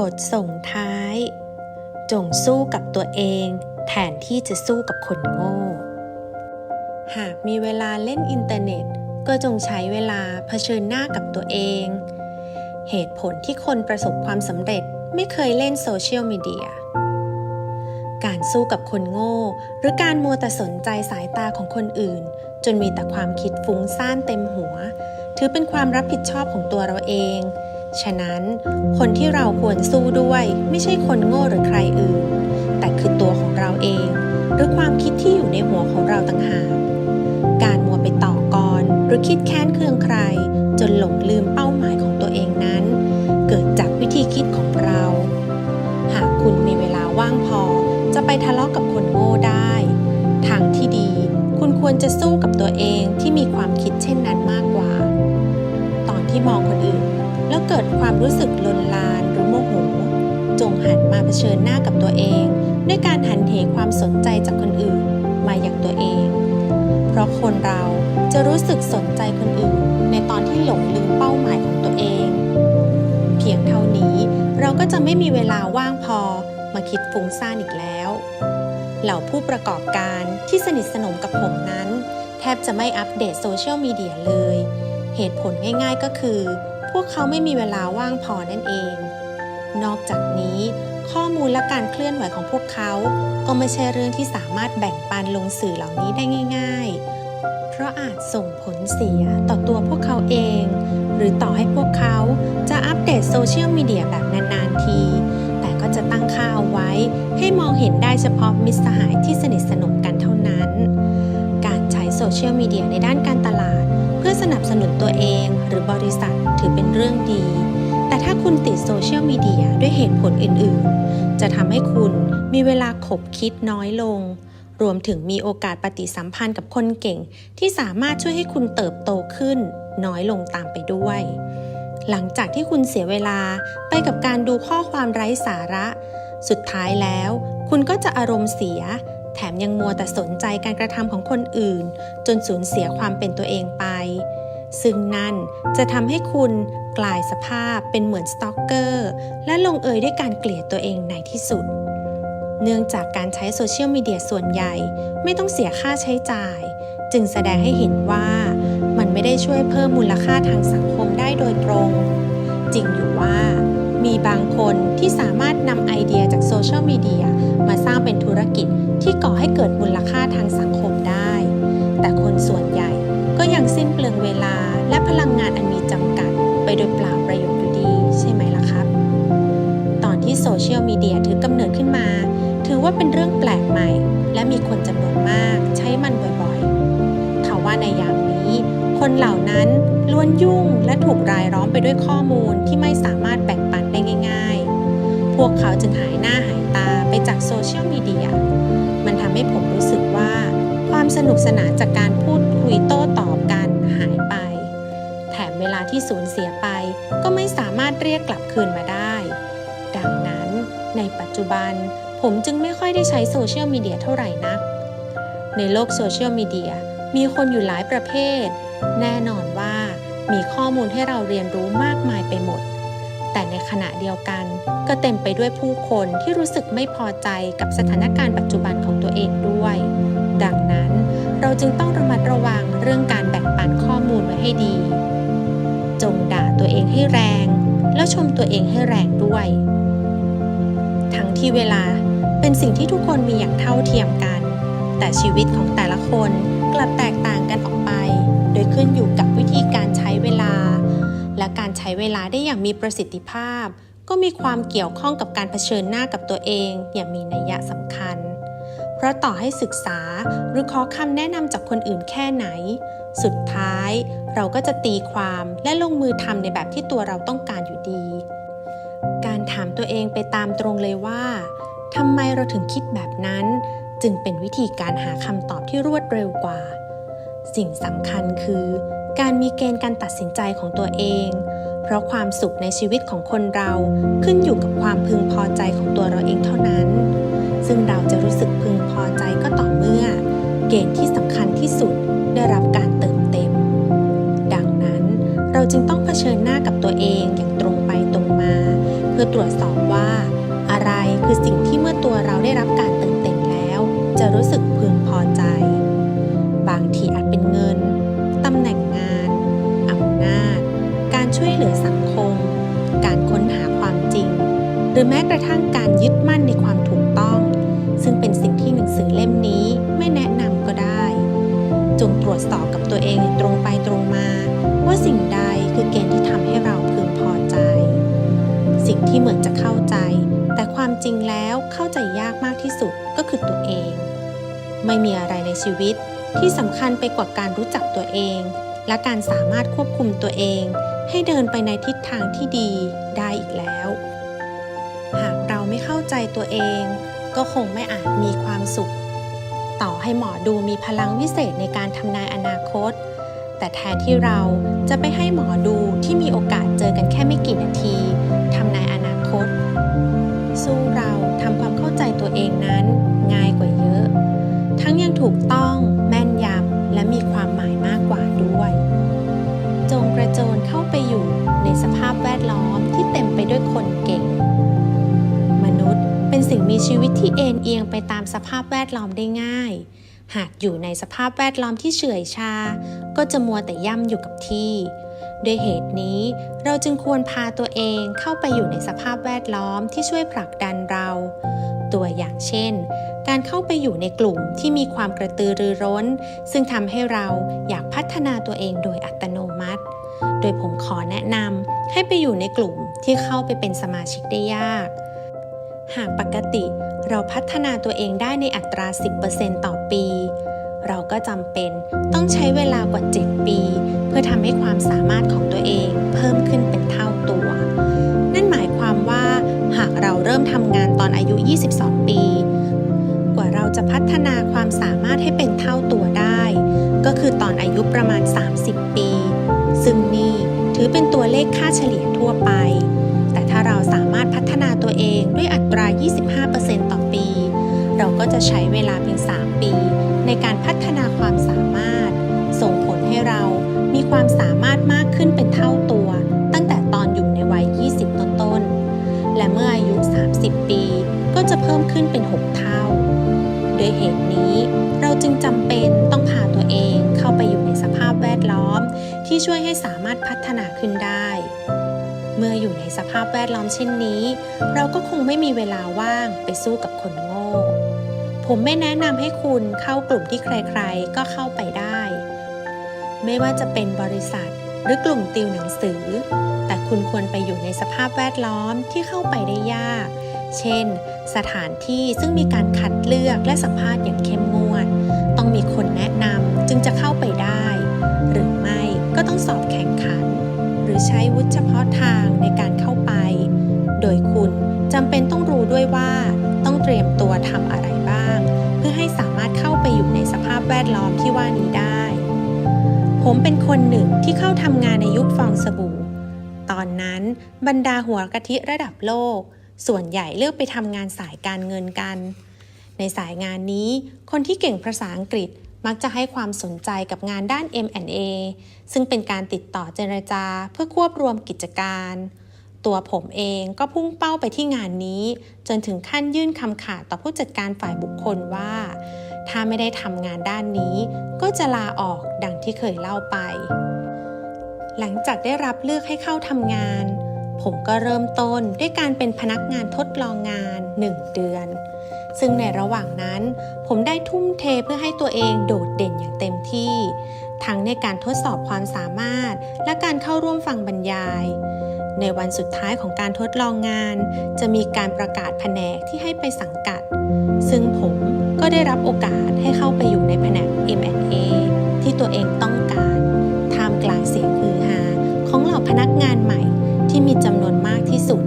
บทส่งท้าย จงสู้กับตัวเอง แทนที่จะสู้กับคนโง่ หากมีเวลาเล่นอินเทอร์เน็ต ก็จงใช้เวลาเผชิญหน้ากับตัวเอง เหตุผลที่คนประสบความสำเร็จไม่เคยเล่นโซเชียลมีเดีย การสู้กับคนโง่ หรือการมัวแต่สนใจสายตาของคนอื่น จนมีแต่ความคิดฟุ้งซ่านเต็มหัว ถือเป็นความรับผิดชอบของตัวเราเอง ฉะนั้นคนที่เราควรสู้ด้วยไม่ใช่คนโง่หรือใครอื่น แต่คือตัวของเราเอง หรือความคิดที่อยู่ในหัวของเราต่างหากการมัวไปต่อกรหรือคิดแค้นเคืองใคร จนหลงลืมเป้าหมายของตัวเองนั้น เกิดจากวิธีคิดของเรา หากคุณมีเวลาว่างพอจะไปทะเลาะกับคนโง่ได้ ทางที่ดีคุณควรจะสู้กับตัวเองที่มีความคิดเช่นนั้นมากกว่า ตอนที่มองคนอื่น แล้วเกิดความรู้สึกลนลานหรือโมโห จงหันมาเผชิญหน้ากับตัวเอง ด้วยการหันเหความสนใจจากคนอื่นมาอย่างตัวเอง เพราะคนเราจะรู้สึกสนใจคนอื่น ในตอนที่หลงลืมเป้าหมายของตัวเอง เพียงเท่านี้เราก็จะไม่มีเวลาว่างพอมาคิดฟุ้งซ่านอีกแล้ว เหล่าผู้ประกอบการที่สนิทสนมกับผมนั้น แทบจะไม่อัปเดตโซเชียลมีเดียเลย เหตุผลง่ายๆก็คือ พวกเขาไม่มีเวลาว่างพอนั่นเอง นอกจากนี้ ข้อมูลและการเคลื่อนไหวของพวกเขา ก็ไม่ใช่เรื่องที่สามารถแบ่งปันลงสื่อเหล่านี้ได้ง่าย ๆ เพราะอาจส่งผลเสียต่อตัวพวกเขาเอง หรือต่อให้พวกเขาจะอัปเดตโซเชียลมีเดียแบบนานๆที แต่ก็จะตั้งค่าเอาไว้ ให้มองเห็นได้เฉพาะมิตรสหายที่สนิทสนมกันเท่านั้น การใช้โซเชียลมีเดียในด้านการตลาด เพื่อสนับสนุนตัวเองหรือบริษัทถือเป็น เรื่องดี แต่ถ้าคุณติดโซเชียลมีเดียด้วยเหตุผลอื่น ๆ จะทำให้คุณมีเวลาขบคิดน้อยลง รวมถึงมีโอกาสปฏิสัมพันธ์กับคนเก่ง ที่สามารถช่วยให้คุณเติบโตขึ้น น้อยลงตามไปด้วย หลังจากที่คุณเสียเวลาไปกับการดูข้อความไร้สาระ สุดท้ายแล้ว คุณก็จะอารมณ์เสียแถมยังมัวแต่สนใจการกระทำของคนอื่น จนสูญเสียความเป็นตัวเองไป ซึ่งนั่นจะทำให้คุณกลายสภาพเป็นเหมือนสตอกเกอร์และลงเอยด้วยการเกลียดตัวเองในที่สุด เนื่องจากการใช้โซเชียลมีเดียส่วนใหญ่ไม่ต้องเสียค่าใช้จ่าย จึงแสดงให้เห็นว่ามันไม่ได้ช่วยเพิ่มมูลค่าทางสังคมได้โดยตรง จริงอยู่ว่ามีบางคนที่สามารถนำไอเดียจากโซเชียลมีเดียมาสร้างเป็นธุรกิจที่ก่อให้เกิดมูลค่าทางสังคมได้ แต่คนส่วนใหญ่ ก็ยังสิ้นเปลืองเวลาและพลังงานอันมีจำกัด ไปโดยเปล่าประโยชน์อยู่ดี ใช่ไหมล่ะครับ ตอนที่โซเชียลมีเดียถือกำเนิดขึ้นมา ถือว่าเป็นเรื่องแปลกใหม่ และมีคนจำนวนมากใช้มันบ่อยๆทว่าในยามนี้ คนเหล่านั้นล้วนยุ่งและถูกรายล้อมไปด้วยข้อมูลที่ไม่สามารถแบ่งปันได้ง่าย ๆ พวกเขาจึงหายหน้าหายตาไปจากโซเชียลมีเดียมันทำให้ผมรู้สึกว่า ความสนุกสนานจากการพูด คุยโต้ตอบกันหายไป แถมเวลาที่สูญเสียไปก็ไม่สามารถเรียกกลับคืนมาได้ ดังนั้นในปัจจุบันผมจึงไม่ค่อยได้ใช้โซเชียลมีเดียเท่าไหร่นัก ในโลกโซเชียลมีเดียมีคนอยู่หลายประเภท แน่นอนว่ามีข้อมูลให้เราเรียนรู้มากมายไปหมด แต่ในขณะเดียวกันก็เต็มไปด้วยผู้คนที่รู้สึกไม่พอใจกับสถานการณ์ปัจจุบันของตัวเองด้วย ดังนั้น จึงต้องระมัดระวังเรื่องการแบ่งปันข้อมูลไว้ให้ดี จงด่าตัวเองให้แรง แล้วชมตัวเองให้แรงด้วย ทั้งที่เวลาเป็นสิ่งที่ทุกคนมีอย่างเท่าเทียมกัน แต่ชีวิตของแต่ละคนกลับแตกต่างกันออกไป โดยขึ้นอยู่กับวิธีการใช้เวลา และการใช้เวลาได้อย่างมีประสิทธิภาพ ก็มีความเกี่ยวข้องกับการเผชิญหน้ากับตัวเองอย่างมีนัยยะสำคัญ ราะต่อให้ศึกษาหรือขอคำแนะนำจากคนอื่นแค่ไหน สุดท้ายเราก็จะตีความและลงมือทำในแบบที่ตัวเราต้องการอยู่ดี การถามตัวเองไปตามตรงเลยว่าทำไมเราถึงคิดแบบนั้น จึงเป็นวิธีการหาคำตอบที่รวดเร็วกว่า สิ่งสำคัญคือ การมีเกณฑ์การตัดสินใจของตัวเอง เพราะความสุขในชีวิตของคนเราขึ้นอยู่กับความพึงพอใจของตัวเราเองเท่านั้น ซึ่งเราจะรู้สึกพึงพอใจก็ต่อเมื่อ เกณฑ์ที่สำคัญที่สุดได้รับการเติมเต็ม ดังนั้นเราจึงต้องเผชิญหน้ากับตัวเองอย่างตรงไปตรงมา เพื่อตรวจสอบว่า อะไรคือสิ่งที่เมื่อตัวเราได้รับการเติมเต็มแล้ว จะรู้สึกพึงพอใจ บางทีอาจเป็นเงินตำแหน่งงานอำนาจ การช่วยเหลือสังคม การค้นหาความจริง หรือแม้กระทั่งการยึดมั่นในความถูก วจสอบกับตัวเองอย่างตรงไปตรงมา ว่าสิ่งใดคือเกณฑ์ที่ทำให้เราพึงพอใจ สิ่งที่เหมือนจะเข้าใจ แต่ความจริงแล้วเข้าใจยากมากที่สุดก็คือตัวเอง ไม่มีอะไรในชีวิตที่สำคัญไปกว่าการรู้จักตัวเอง และการสามารถควบคุมตัวเอง ให้เดินไปในทิศทางที่ดีได้อีกแล้ว หากเราไม่เข้าใจตัวเอง ก็คงไม่อาจมีความสุข ต่อให้หมอดูมีพลังวิเศษในการทำนายอนาคต แต่แทนที่เราจะไปให้หมอดูที่มีโอกาสเจอกันแค่ไม่กี่นาทีทำนายอนาคต สู้เราทำความเข้าใจตัวเองนั้นง่ายกว่าเยอะ ทั้งยังถูกต้องแม่นยำและมีความหมายมากกว่าด้วย จงกระโจนเข้าไปอยู่ในสภาพแวดล้อมที่เต็มไปด้วยคนเก่ง มีชีวิตที่เอ็นเอียงไปตามสภาพแวดล้อมได้ง่าย หากอยู่ในสภาพแวดล้อมที่เฉื่อยชา ก็จะมัวแต่ย่ำอยู่กับที่ด้วยเหตุนี้เราจึงควรพาตัวเองเข้าไปอยู่ในสภาพแวดล้อมที่ช่วยผลักดันเรา ตัวอย่างเช่น การเข้าไปอยู่ในกลุ่มที่มีความกระตือรือร้น ซึ่งทำให้เราอยากพัฒนาตัวเองโดยอัตโนมัติ โดยผมขอแนะนำให้ไปอยู่ในกลุ่มที่เข้าไปเป็นสมาชิกได้ยาก หากปกติเราพัฒนาตัวเองได้ในอัตรา 10%ต่อปี เราก็จำเป็นต้องใช้เวลากว่า 7 ปี เพื่อทำให้ความสามารถของตัวเองเพิ่มขึ้นเป็นเท่าตัว นั่นหมายความว่าหากเราเริ่มทำงานตอนอายุ 22 ปี กว่าเราจะพัฒนาความสามารถให้เป็นเท่าตัวได้ ก็คือตอนอายุประมาณ 30 ปี ซึ่งนี่ถือเป็นตัวเลขค่าเฉลี่ยทั่วไปารถพัฒนาตัวเองด้วยอัตรา 25%ต่อปี เราก็จะใช้เวลาเพียง 3 ปี ในการพัฒนาความสามารถ ส่งผลให้เรามีความสามารถมากขึ้นเป็นเท่าตัว ตั้งแต่ตอนอยู่ในวัย 20 ต้นๆ และเมื่ออายุ 30 ปี ก็จะเพิ่มขึ้นเป็น 6 เท่าด้วยเหตุนี้เราจึงจำเป็นต้องพาตัวเองเข้าไปอยู่ในสภาพแวดล้อม ที่ช่วยให้สามารถพัฒนาขึ้นได้ มื่ออยู่ในสภาพแวดล้อมเช่นนี้ เราก็คงไม่มีเวลาว่างไปสู้กับคนโง่ ผมไม่แนะนำให้คุณเข้ากลุ่มที่ใครๆ ก็เข้าไปได้ ไม่ว่าจะเป็นบริษัทหรือกลุ่มติวหนังสือ แต่คุณควรไปอยู่ในสภาพแวดล้อมที่เข้าไปได้ยาก เช่น สถานที่ซึ่งมีการคัดเลือกและสัมภาษณ์อย่างเข้มงวด ต้องมีคนแนะนำจึงจะเข้าไปได้ ใช้วุฒิเฉพาะทางในการเข้าไป โดยคุณจำเป็นต้องรู้ด้วยว่าต้องเตรียมตัวทำอะไรบ้าง เพื่อให้สามารถเข้าไปอยู่ในสภาพแวดล้อมที่ว่านี้ได้ ผมเป็นคนหนึ่งที่เข้าทำงานในยุคฟองสบู่ ตอนนั้นบรรดาหัวกะทิระดับโลก ส่วนใหญ่เลือกไปทำงานสายการเงินกัน ในสายงานนี้คนที่เก่งภาษาอังกฤษ มักจะให้ความสนใจกับงานด้าน M&A ซึ่งเป็นการติดต่อเจรจาเพื่อควบรวมกิจการ ตัวผมเองก็พุ่งเป้าไปที่งานนี้ จนถึงขั้นยื่นคำขาดต่อผู้จัดการฝ่ายบุคคลว่า ถ้าไม่ได้ทำงานด้านนี้ ก็จะลาออกดังที่เคยเล่าไป หลังจากได้รับเลือกให้เข้าทำงาน ผมก็เริ่มต้นด้วยการเป็นพนักงานทดลองงาน 1 เดือน ซึ่งในระหว่างนั้น ผมได้ทุ่มเทเพื่อให้ตัวเองโดดเด่นอย่างเต็มที่ ทั้งในการทดสอบความสามารถ และการเข้าร่วมฟังบรรยาย ในวันสุดท้ายของการทดลองงาน จะมีการประกาศแผนกที่ให้ไปสังกัด ซึ่งผมก็ได้รับโอกาสให้เข้าไปอยู่ในแผนก M&A ที่ตัวเองต้องการท่ามกลางเสียงฮือฮาของเหล่าพนักงานใหม่ที่มีจำนวนมากที่สุด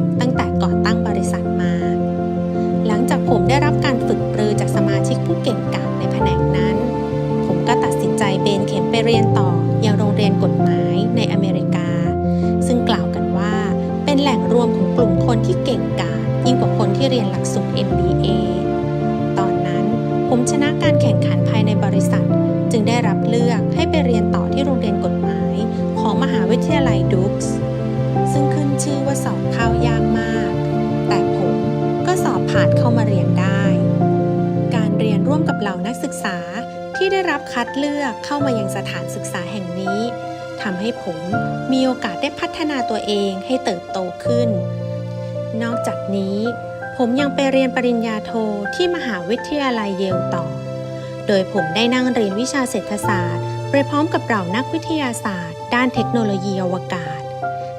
นาตัวเองให้เติบโตขึ้น นอกจากนี้ ผมยังไปเรียนปริญญาโทที่มหาวิทยาลัยเยลต่อ โดยผมได้นั่งเรียนวิชาเศรษฐศาสตร์ ไปพร้อมกับเหล่านักวิทยาศาสตร์ ด้านเทคโนโลยีอวกาศ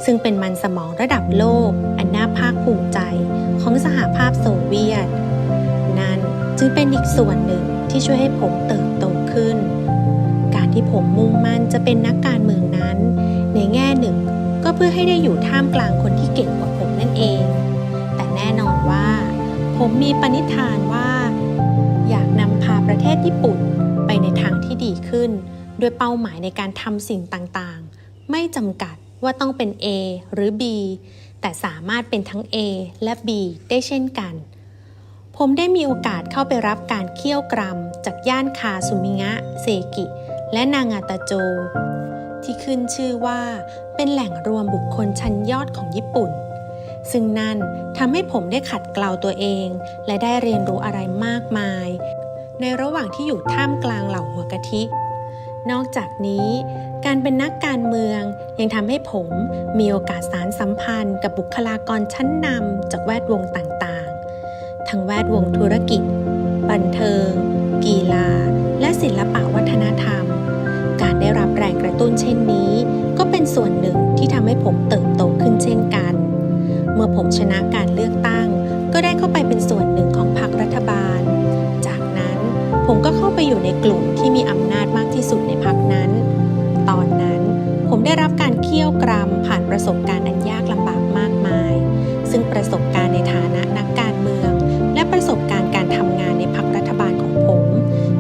ซึ่งเป็นมันสมองระดับโลก อันน่าภาคภูมิใจของสหภาพโซเวียต นั่นจึงเป็นอีกส่วนหนึ่งที่ช่วยให้ผมเติบโตขึ้น การที่ผมมุ่งมั่นจะเป็นนักการเมืองนั้น ในแง่หนึ่ง เพื่อให้ได้อยู่ท่ามกลางคนที่เก่งกว่าผมนั่นเอง แต่แน่นอนว่า ผมมีปณิธานว่า อยากนำพาประเทศญี่ปุ่นไปในทางที่ดีขึ้น ด้วยเป้าหมายในการทำสิ่งต่างๆ ไม่จำกัดว่าต้องเป็น A หรือ B แต่สามารถเป็นทั้ง A และ B ได้เช่นกัน ผมได้มีโอกาสเข้าไปรับการเคี่ยวกรำจากย่านคาซุมิงะ เซกิ และนางาตาโจ ที่ขึ้นชื่อว่า เป็นแหล่งรวมบุคคลชั้นยอดของญี่ปุ่น ซึ่งนั่นทำให้ผมได้ขัดเกลาตัวเอง และได้เรียนรู้อะไรมากมาย ในระหว่างที่อยู่ท่ามกลางเหล่าหัวกะทิ นอกจากนี้ การเป็นนักการเมืองยังทำให้ผมมีโอกาสสารสัมพันธ์กับบุคลากรชั้นนำจากแวดวงต่างๆ ทั้งแวดวงธุรกิจ บันเทิง กีฬา และศิลปะวัฒนธรรม การได้รับแรงกระตุ้นเช่นนี้ ก็เป็นส่วนหนึ่งที่ทำให้ผมเติบโตขึ้นเช่นกัน เมื่อผมชนะการเลือกตั้ง ก็ได้เข้าไปเป็นส่วนหนึ่งของพรรครัฐบาล จากนั้นผมก็เข้าไปอยู่ในกลุ่มที่มีอำนาจมากที่สุดในพรรคนั้น ตอนนั้นผมได้รับการเคี่ยวกรำผ่านประสบการณ์อันยากลำบากมากมาย ซึ่งประสบการณ์ในฐานะนักการเมือง และประสบการณ์การทำงานในพรรครัฐบาลของผม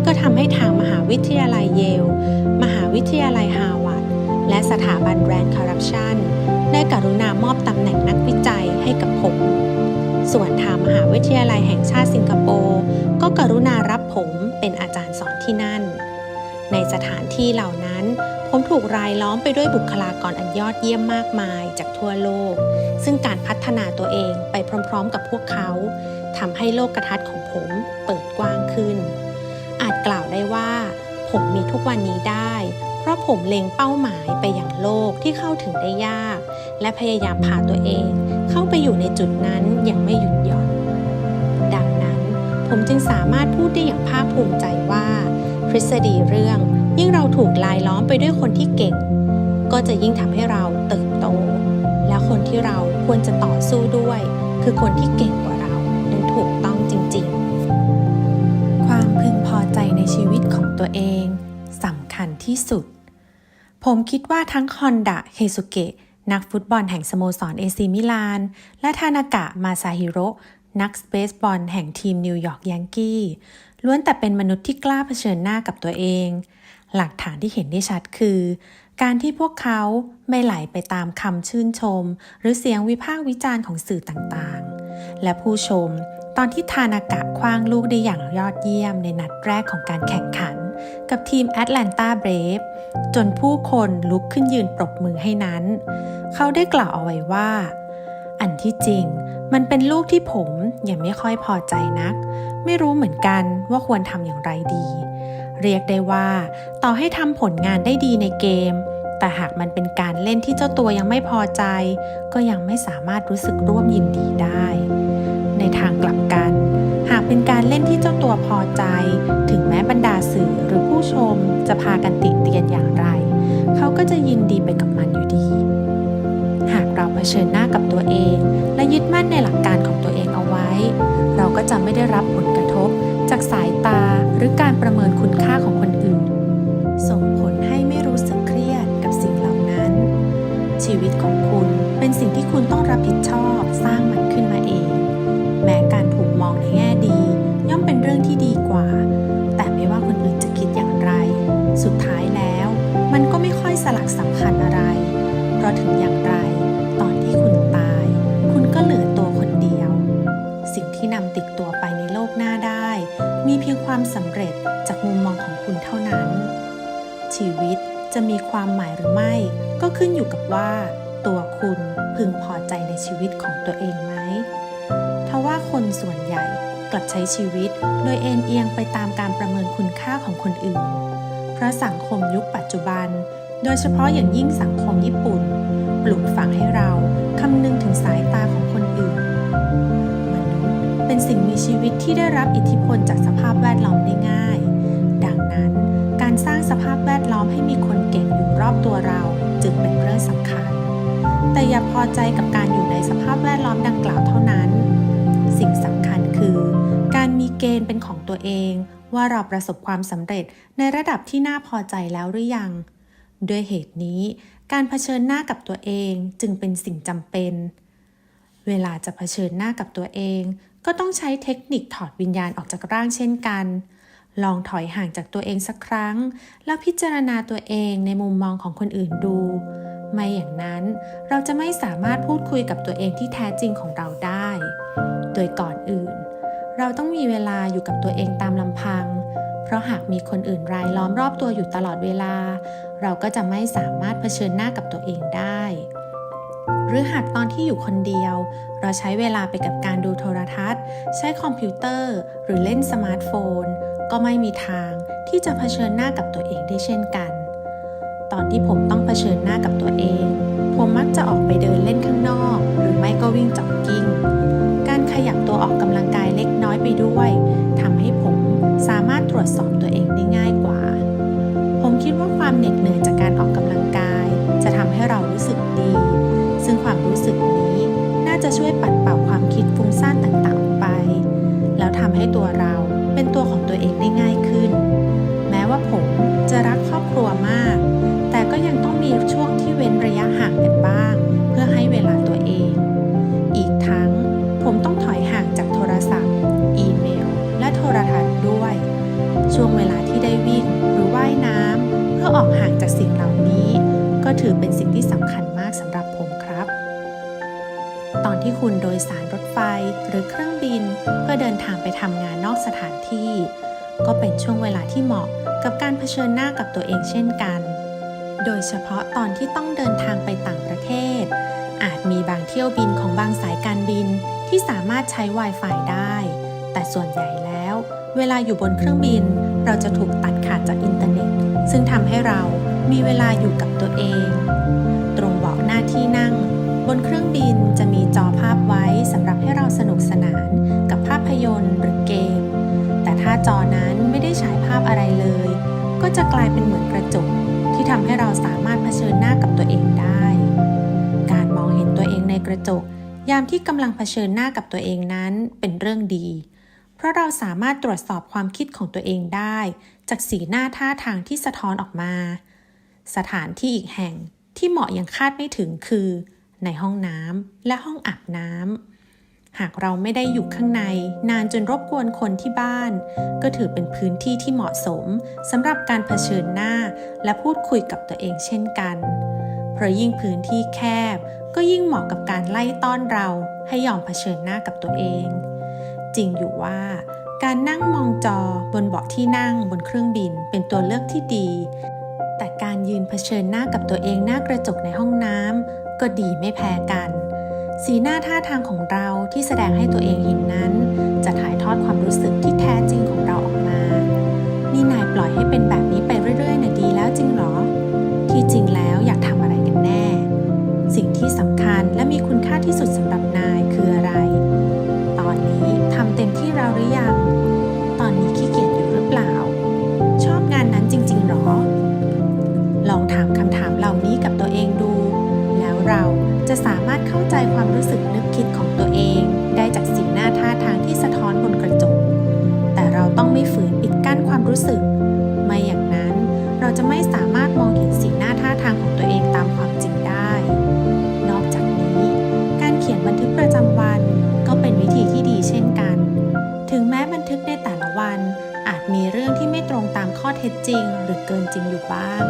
ก็ทำให้ทางมหาวิทยาลัย วิทยาลัยฮาวาดและสถาบันแรนด์คอร์รัปชันได้กรุณามอบตำแหน่งนักวิจัยให้กับผม ส่วนทางมหาวิทยาลัยแห่งชาติสิงคโปร์ก็กรุณารับผมเป็นอาจารย์สอนที่นั่น ในสถานที่เหล่านั้น ผมถูกรายล้อมไปด้วยบุคลากรอันยอดเยี่ยมมากมายจากทั่วโลก ซึ่งการพัฒนาตัวเองไปพร้อม ๆ กับพวกเขาทำให้โลกทัศน์ของผมเปิดกว้างขึ้น อาจกล่าวได้ว่า ผมมีทุกวันนี้ได้ ราะผมเล็งเป้าหมายไปอย่างโลกที่เข้าถึงได้ยาก และพยายามพาตัวเองเข้าไปอยู่ในจุดนั้นอย่างไม่หยุดหย่อน ดังนั้นผมจึงสามารถพูดได้อย่างภาคภูมิใจว่าทฤษฎีเรื่องยิ่งเราถูกลายล้อมไปด้วยคนที่เก่ง ก็จะยิ่งทำให้เราเติบโต และคนที่เราควรจะต่อสู้ด้วย คือคนที่เก่งกว่าเรานั้นถูกต้องจริง ๆ ความพึงพอใจในชีวิตของตัวเองสำคัญที่สุด ผมคิดว่าทั้งคอนดะเฮซุเกะนักฟุตบอลแห่งสโมสรเอซีมิลาน และทานากะมาซาฮิโรนักสเปซบอลแห่งทีมนิวยอร์กยังกี้ล้วนแต่เป็นมนุษย์ที่กล้าเผชิญหน้ากับตัวเอง หลักฐานที่เห็นได้ชัดคือ การที่พวกเขาไม่ไหลไปตามคำชื่นชม หรือเสียงวิพากษ์วิจารณ์ของสื่อต่างๆ และผู้ชมตอนที่ทานากะคว้างลูกได้อย่างยอดเยี่ยมในนัดแรกของการแข่งขัน กับทีมแอตแลนตาเบรฟจนผู้คนลุกขึ้นยืนปรบมือให้นั้น เขาได้กล่าวเอาไว้ว่า อันที่จริงมันเป็นลูกที่ผมยังไม่ค่อยพอใจนัก ไม่รู้เหมือนกันว่าควรทำอย่างไรดี เรียกได้ว่าต่อให้ทำผลงานได้ดีในเกม แต่หากมันเป็นการเล่นที่เจ้าตัวยังไม่พอใจ ก็ยังไม่สามารถรู้สึกร่วมยินดีได้ ในทางกลับกัน หากเป็นการเล่นที่เจ้าตัวพอใจ ชมจะพากันติเตียนอย่างไร เขาก็จะยินดีไปกับมันอยู่ดี หากเราเผชิญหน้ากับตัวเอง และยึดมั่นในหลักการของตัวเองเอาไว้ เราก็จะไม่ได้รับผลกระทบ จากสายตาหรือการประเมินคุณค่าของคนอื่น ส่งผลให้ไม่รู้สึกเครียดกับสิ่งเหล่านั้น ชีวิตของคุณเป็นสิ่งที่คุณต้องรับผิดชอบสร้างมัน สลักสำคัญอะไร เพราะถึงอย่างไร ตอนที่คุณตาย คุณก็เหลือตัวคนเดียว สิ่งที่นำติดตัวไปในโลกหน้าได้ มีเพียงความสำเร็จจากมุมมองของคุณเท่านั้น ชีวิตจะมีความหมายหรือไม่ ก็ขึ้นอยู่กับว่า ตัวคุณพึงพอใจในชีวิตของตัวเองไหมทว่าคนส่วนใหญ่กลับใช้ชีวิตโดยเอ็นเอียงไปตามการประเมินคุณค่าของคนอื่น เพราะสังคมยุคปัจจุบัน โดยเฉพาะอย่างยิ่งสังคมญี่ปุ่น ปลูกฝังให้เราคำนึงถึงสายตาของคนอื่น มนุษย์เป็นสิ่งมีชีวิตที่ได้รับอิทธิพลจากสภาพแวดล้อมได้ง่าย ดังนั้นการสร้างสภาพแวดล้อมให้มีคนเก่งอยู่รอบตัวเราจึงเป็นเรื่องสำคัญ แต่อย่าพอใจกับการอยู่ในสภาพแวดล้อมดังกล่าวเท่านั้น สิ่งสำคัญคือ การมีเกณฑ์เป็นของตัวเอง ว่าเราประสบความสำเร็จในระดับที่น่าพอใจแล้วหรือยัง ด้วยเหตุนี้ การเผชิญหน้ากับตัวเองจึงเป็นสิ่งจำเป็น เวลาจะเผชิญหน้ากับตัวเอง ก็ต้องใช้เทคนิคถอดวิญญาณออกจากร่างเช่นกัน ลองถอยห่างจากตัวเองสักครั้ง แล้วพิจารณาตัวเองในมุมมองของคนอื่นดู ไม่อย่างนั้นเราจะไม่สามารถพูดคุยกับตัวเองที่แท้จริงของเราได้ โดยก่อนอื่น เราต้องมีเวลาอยู่กับตัวเองตามลำพัง เพราะหากมีคนอื่นรายล้อมรอบตัวอยู่ตลอดเวลา เราก็จะไม่สามารถเผชิญหน้ากับตัวเองได้ หรือหากตอนที่อยู่คนเดียว เราใช้เวลาไปกับการดูโทรทัศน์ ใช้คอมพิวเตอร์ หรือเล่นสมาร์ทโฟน ก็ไม่มีทางที่จะเผชิญหน้ากับตัวเองได้เช่นกัน ตอนที่ผมต้องเผชิญหน้ากับตัวเอง ผมมักจะออกไปเดินเล่นข้างนอก หรือไม่ก็วิ่งจ็อกกิ้ง การขยับตัวออกกำลังกายเล็กน้อยไปด้วยทำให้ผม สามารถตรวจสอบตัวเองได้ง่ายกว่า ผมคิดว่าความเหน็ดเหนื่อยจากการออกกำลังกาย จะทำให้เรารู้สึกดี ซึ่งความรู้สึกนี้น่าจะช่วยปัดเป่าความคิดฟุ้งซ่านต่างๆไป แล้วทำให้ตัวเราเป็นตัวของตัวเองได้ง่ายขึ้น แม้ว่าผมจะรักครอบครัวมาก ตอนที่คุณโดยสารรถไฟหรือเครื่องบิน เพื่อเดินทางไปทำงานนอกสถานที่ ก็เป็นช่วงเวลาที่เหมาะกับการเผชิญหน้ากับตัวเองเช่นกัน โดยเฉพาะตอนที่ต้องเดินทางไปต่างประเทศ อาจมีบางเที่ยวบินของบางสายการบินที่สามารถใช้ Wi-Fi ได้ แต่ส่วนใหญ่แล้ว เวลาอยู่บนเครื่องบิน เราจะถูกตัดขาดจากอินเทอร์เน็ต ซึ่งทำให้เรามีเวลาอยู่กับตัวเอง ตรงเบาะหน้าที่นั่ง บนเครื่องบิน มีจอภาพไว้สำหรับให้เราสนุกสนานกับภาพยนตร์หรือเกม แต่ถ้าจอนั้นไม่ได้ฉายภาพอะไรเลย ก็จะกลายเป็นเหมือนกระจกที่ทำให้เราสามารถเผชิญหน้ากับตัวเองได้ การมองเห็นตัวเองในกระจก ยามที่กำลังเผชิญหน้ากับตัวเองนั้นเป็นเรื่องดี เพราะเราสามารถตรวจสอบความคิดของตัวเองได้ จากสีหน้าท่าทางที่สะท้อนออกมา สถานที่อีกแห่งที่เหมาะอย่างคาดไม่ถึงคือ ในห้องน้ำและห้องอาบน้ำหากเราไม่ได้อยู่ข้างในนานจนรบกวนคนที่บ้าน ก็ถือเป็นพื้นที่ที่เหมาะสมสำหรับการเผชิญหน้า และพูดคุยกับตัวเองเช่นกัน เพราะยิ่งพื้นที่แคบ ก็ยิ่งเหมาะกับการไล่ต้อนเราให้ยอมเผชิญหน้ากับตัวเอง จริงอยู่ว่าการนั่งมองจอบนเบาะที่นั่งบนเครื่องบินเป็นตัวเลือกที่ดี แต่การยืนเผชิญหน้ากับตัวเองหน้ากระจกในห้องน้ำ ก็ดีไม่แพ้กัน สีหน้าท่าทางของเราที่แสดงให้ตัวเองเห็นนั้น จะถ่ายทอดความรู้สึกที่แท้จริงของเราออกมา นี่นายปล่อยให้เป็นแบบนี้ไปเรื่อยๆน่ะดีแล้วจริงเหรอ ที่จริงแล้วอยากทำอะไรกันแน่ สิ่งที่สำคัญและมีคุณค่าที่สุดสำหรับนายคืออะไร ตอนนี้ทำเต็มที่เราหรือยัง ตอนนี้ขี้เกียจอยู่หรือเปล่า ชอบงานนั้นจริงๆหรอ ลองถามคำถามเหล่านี้กับตัวเอง จะสามารถเข้าใจความรู้สึกนึกคิดของตัวเอง ได้จากสีหน้าท่าทางที่สะท้อนบนกระจก แต่เราต้องไม่ฝืนปิดกั้นความรู้สึก ไม่อย่างนั้นเราจะไม่สามารถมองเห็นสีหน้าท่าทางของตัวเองตามความจริงได้ นอกจากนี้ การเขียนบันทึกประจำวันก็เป็นวิธีที่ดีเช่นกัน ถึงแม้บันทึกในแต่ละวัน อาจมีเรื่องที่ไม่ตรงตามข้อเท็จจริง หรือเกินจริงอยู่บ้าง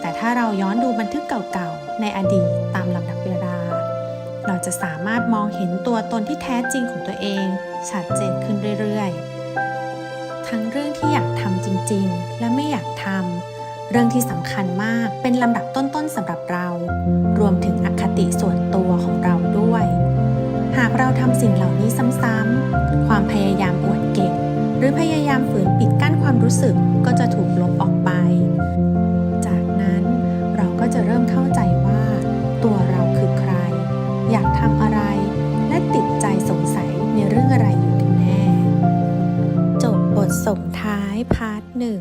แต่ถ้าเราย้อนดูบันทึกเก่าๆ ในอดีต จะสามารถมองเห็นตัวตนที่แท้จริงของตัวเอง ชัดเจนขึ้นเรื่อยๆ ทั้งเรื่องที่อยากทำจริงๆ และไม่อยากทำ เรื่องที่สำคัญมากเป็นลำดับต้นๆสำหรับเรา รวมถึงอคติส่วนตัวของเราด้วย หากเราทำสิ่งเหล่านี้ซ้ำๆ ความพยายามอวดเก่ง หรือพยายามฝืนปิดกั้นความรู้สึกก็ ส่งท้ายพาร์ทหนึ่ง